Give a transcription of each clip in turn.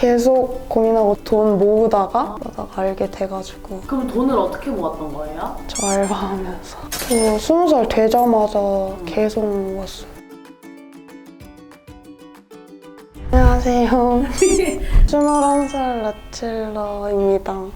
계속 고민하고 돈 모으다가 그러다가 알게 돼가지고 그럼 돈을 어떻게 모았던 거예요? 저 알바하면서 그 스무 살 되자마자 계속 모았어요. 안녕하세요. 21살 라첼러입니다.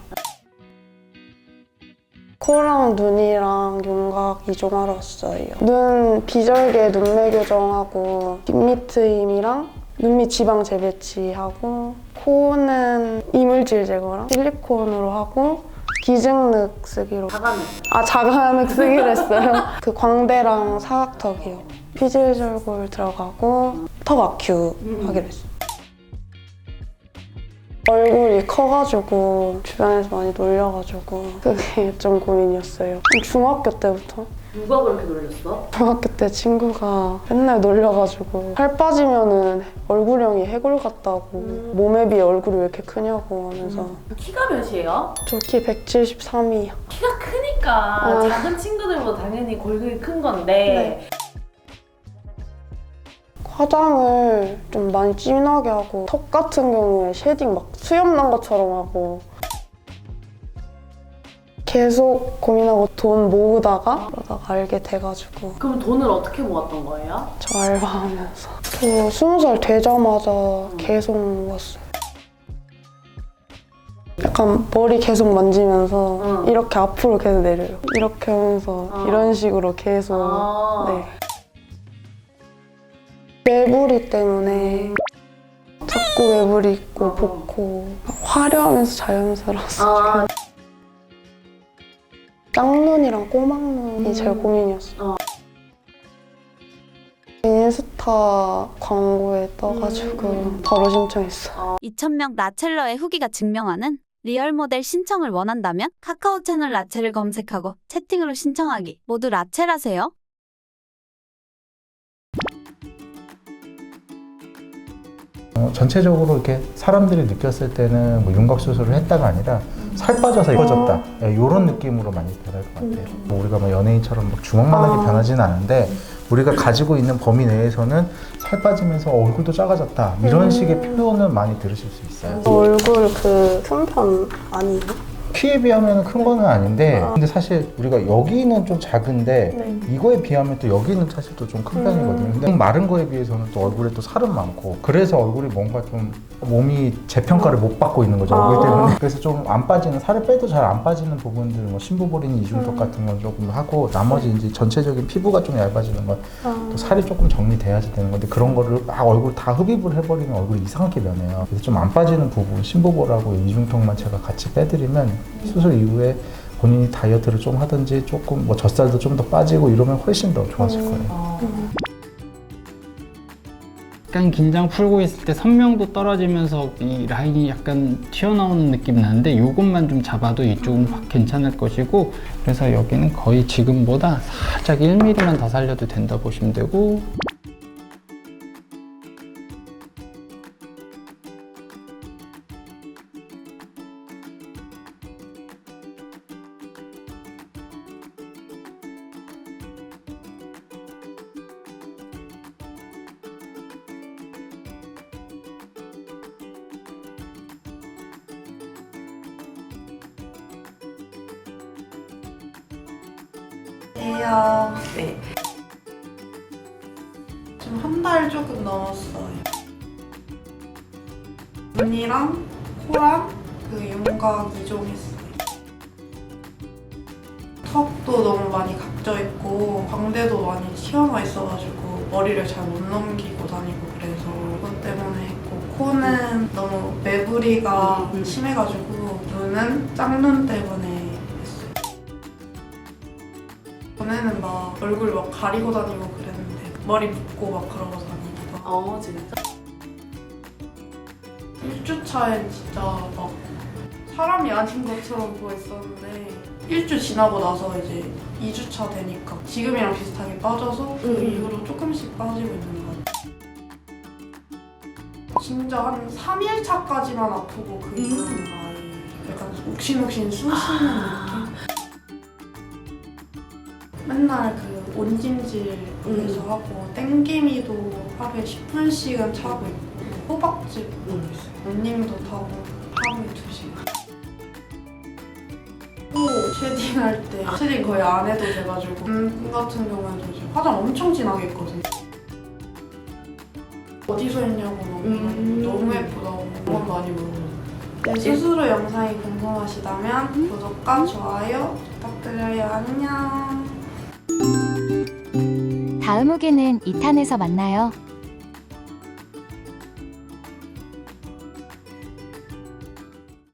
코랑 눈이랑 윤곽 이종하러 왔어요. 눈 비절개 눈매 교정하고 뒷밑 트임이랑 눈밑 지방 재배치하고 코는 이물질 제거랑 실리콘으로 하고 기증륵 쓰기로 자가는 아 자가맥 쓰기로 했어요. 그 광대랑 사각턱이요. 피질 절골 들어가고 턱 아큐 하기로 했어요. 얼굴이 커가지고 주변에서 많이 놀려가지고 그게 좀 고민이었어요. 중학교 때부터 누가 그렇게 놀렸어? 중학교 때 친구가 맨날 놀려가지고 살 빠지면은 얼굴형이 해골 같다고 몸에 비해 얼굴이 왜 이렇게 크냐고 하면서 키가 몇이에요? 저 키 173이요. 키가 크니까 어. 작은 친구들보다 당연히 골격이 큰 건데 화장을 좀 많이 진하게 하고 턱 같은 경우에 쉐딩 막 수염 난 것처럼 하고 계속 고민하고 돈 모으다가 그러다가 알게 돼가지고 그럼 돈을 어떻게 모았던 거예요? 저 알바하면서 그 스무 살 되자마자 계속 모았어요. 약간 머리 계속 만지면서 응. 이렇게 앞으로 계속 내려요. 이렇게 하면서 어. 이런 식으로 계속 아. 네. 매부리 때문에 자꾸 매부리 있고 어. 붓고 화려하면서 자연스러웠어. 아, 쌍눈이랑 꼬막눈이 음. 제일 고민이었어. 어. 인스타 광고에 떠가지고 음. 바로 신청했어. 2,000명 라첼러의 후기가 증명하는 리얼 모델 신청을 원한다면 카카오 채널 라첼을 검색하고 채팅으로 신청하기. 모두 라첼 하세요. 어, 전체적으로 이렇게 사람들이 느꼈을 때는 뭐 윤곽 수술을 했다가 아니라 살 빠져서 예뻐졌다 이런 느낌으로 많이 변할 것 같아요. 뭐 우리가 뭐 연예인처럼 막 주먹만하게 아. 변하지는 않은데 우리가 가지고 있는 범위 내에서는 살 빠지면서 얼굴도 작아졌다 이런 음. 식의 표현은 많이 들으실 수 있어요. 얼굴 그 큰 편 아니에요? 키에 비하면 큰 거는 아닌데 아. 근데 사실 우리가 여기는 좀 작은데 네. 이거에 비하면 또 여기는 사실 또 좀 큰 음. 편이거든요. 근데 마른 거에 비해서는 또 얼굴에 또 살은 많고 그래서 얼굴이 뭔가 좀 몸이 재평가를 못 받고 있는 거죠 얼굴 아. 때문에. 그래서 좀 안 빠지는 살을 빼도 잘 안 빠지는 부분들 뭐 심부보린 이중턱 음. 같은 건 조금 하고 나머지 이제 전체적인 피부가 좀 얇아지는 건또 아. 살이 조금 정리돼야지 되는 건데 그런 거를 막 얼굴 다 흡입을 해버리면 얼굴이 이상하게 변해요. 그래서 좀 안 빠지는 부분, 심부보라고 이중턱만 제가 같이 빼드리면 수술 이후에 본인이 다이어트를 좀 하든지 조금 뭐 젖살도 좀 더 빠지고 이러면 훨씬 더 좋아질 음. 거예요. 어. 약간 긴장 풀고 있을 때 선명도 떨어지면서 이 라인이 약간 튀어나오는 느낌 나는데 이것만 좀 잡아도 이쪽은 확 괜찮을 것이고 그래서 여기는 거의 지금보다 살짝 1mm만 더 살려도 된다 보시면 되고 대야 네. 지금 한 달 조금 넘었어요. 눈이랑 코랑 그 윤곽 이종했어요. 턱도 너무 많이 각져 있고 광대도 많이 튀어나와 있어가지고 머리를 잘 못 넘기고 다니고 그래서 그것 때문에 했고 코는 너무 매부리가 심해가지고 눈은 짝눈 때문에 전에는 막 얼굴 막 가리고 다니고 그랬는데 머리 묶고 막 그러고 하고 어, 진짜? 1주 차엔 진짜 막 사람이 아닌 것처럼 보였었는데 1주 지나고 나서 이제 2주 차 되니까 지금이랑 비슷하게 빠져서 그 음. 이후로 조금씩 빠지고 있는 것 같아요 진짜 한 3일 차까지만 아프고 그 음. 이후는 아예 약간 욱신욱신 쑤시는 아. 느낌? 맨날 그 온찜질에서 음. 하고 땡기미도 하루에 10분씩은 차고 있고 호박즙 있어요. 런닝도 타고 하루에 2시간. 또 쉐딩 할 때 쉐딩 거의 안 해도 돼가지고 음 같은 경우에도 이제 화장 엄청 진하게 했거든요. 어디서 했냐고 막 음. 너무 예쁘다고 너무 많이 물어보고 내 스스로 영상이 궁금하시다면 구독과 좋아요 부탁드려요. 안녕. 다음 후기는 2탄에서 만나요.